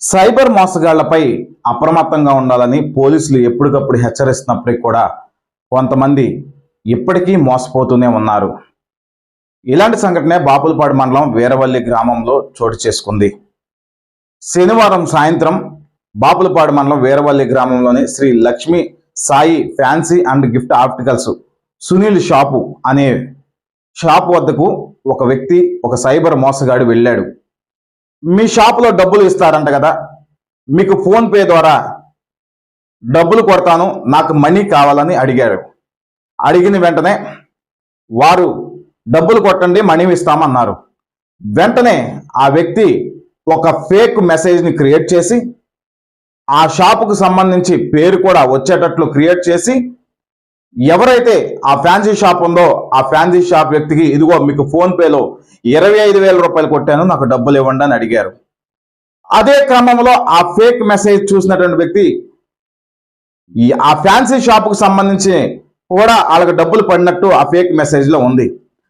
Cyber మోసగాళ్ళపై అప్రమత్తంగా ఉండాలని పోలీసులు ఎప్పటికప్పుడు హెచ్చరిస్తున్నప్పటికీ కూడా కొంతమంది ఇప్పటికీ మోసపోతూనే ఉన్నారు. ఇలాంటి సంఘటనే బాపులపాడు మండలం వీరవల్లి గ్రామంలో చోటు చేసుకుంది. శనివారం సాయంత్రం బాపులపాడు మండలం వీరవల్లి గ్రామంలోని Sri Lakshmi Sai fancy and gift opticals Sunil shop అనే షాపు వద్దకు ఒక వ్యక్తి ఒక సైబర్ మోసగాడు వెళ్ళాడు. మీ షాపులో డబ్బులు ఇస్తారంట కదా. మీకు ఫోన్పే ద్వారా డబ్బులు కొడతాను నాకు మనీ కావాలని అడిగారు. అడిగిన వెంటనే వారు డబ్బులు కొట్టండి మనీ ఇస్తామన్నారు. వెంటనే ఆ వ్యక్తి ఒక ఫేక్ మెసేజ్ని క్రియేట్ చేసి ఆ షాపుకు సంబంధించి పేరు కూడా వచ్చేటట్లు క్రియేట్ చేసి ఎవరైతే ఆ ఫ్యాన్సీ షాప్ ఉందో ఆ ఫ్యాన్సీ షాప్ వ్యక్తికి ఇదిగో మీకు ఫోన్ పేలో ఇరవై ఐదు వేల రూపాయలు కొట్టాను నాకు డబ్బులు ఇవ్వండి అని అడిగారు. అదే క్రమంలో ఆ ఫేక్ మెసేజ్ చూసినటువంటి వ్యక్తి ఆ ఫ్యాన్సీ షాప్కు సంబంధించి కూడా వాళ్ళకి డబ్బులు పడినట్టు ఆ ఫేక్ మెసేజ్లో ఉంది.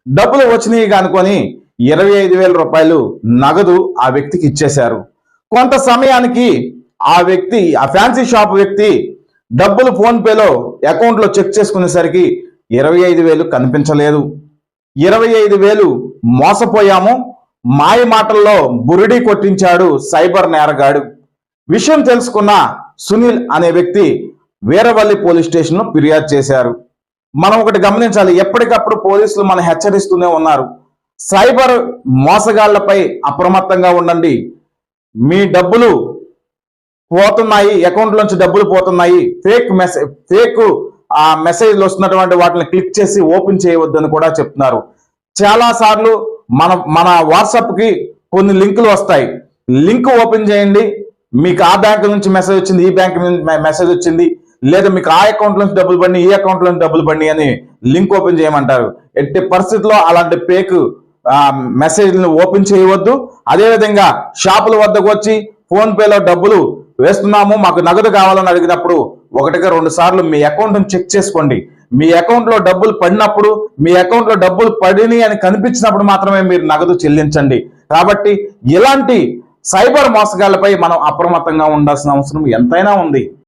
డబ్బులు వచ్చినాయి కనుకొని ఇరవై ఐదు వేల రూపాయలు నగదు ఆ వ్యక్తికి ఇచ్చేశారు. కొంత సమయానికి ఆ వ్యక్తి ఆ ఫ్యాన్సీ షాప్ వ్యక్తి డబ్బులు ఫోన్ పేలో అకౌంట్లో చెక్ చేసుకునేసరికి ఇరవై ఐదు వేలు కనిపించలేదు. ఇరవై ఐదు వేలు మోసపోయాము. మాయ మాటల్లో బురిడి కొట్టించాడు సైబర్ నేరగాడు. విషయం తెలుసుకున్న సునీల్ అనే వ్యక్తి వీరవల్లి పోలీస్ స్టేషన్లో ఫిర్యాదు చేశారు. మనం ఒకటి గమనించాలి ఎప్పటికప్పుడు పోలీసులు మనం హెచ్చరిస్తూనే ఉన్నారు. సైబర్ మోసగాళ్ళపై అప్రమత్తంగా ఉండండి. మీ డబ్బులు పోతున్నాయి అకౌంట్ నుంచి డబ్బులు పోతున్నాయి. ఫేక్ మెసేజ్ ఫేక్ ఆ మెసేజ్లు వస్తున్నటువంటి వాటిని క్లిక్ చేసి ఓపెన్ చేయవద్దని కూడా చెప్తున్నారు. చాలా సార్లు మన మన వాట్సాప్కి కొన్ని లింకులు వస్తాయి. లింక్ ఓపెన్ చేయండి. మీకు ఆ బ్యాంక్ నుంచి మెసేజ్ వచ్చింది ఈ బ్యాంక్ నుంచి మెసేజ్ వచ్చింది. లేదా మీకు ఆ అకౌంట్ నుంచి డబ్బులు పడి ఈ అకౌంట్ నుంచి డబ్బులు పడి అని లింక్ ఓపెన్ చేయమంటారు. ఎట్టి పరిస్థితుల్లో అలాంటి ఫేక్ మెసేజ్లను ఓపెన్ చేయవద్దు. అదేవిధంగా షాపుల వద్దకు వచ్చి ఫోన్ పేలో డబ్బులు వేస్తున్నాము మాకు నగదు కావాలని అడిగినప్పుడు ఒకటిగా రెండు సార్లు మీ అకౌంట్ చెక్ చేసుకోండి. మీ అకౌంట్లో డబ్బులు పడినప్పుడు మీ అకౌంట్లో డబ్బులు పడినాయి అని కనిపించినప్పుడు మాత్రమే మీరు నగదు చెల్లించండి. కాబట్టి ఇలాంటి సైబర్ మోసగాళ్ళపై మనం అప్రమత్తంగా ఉండాల్సిన అవసరం ఎంతైనా ఉంది.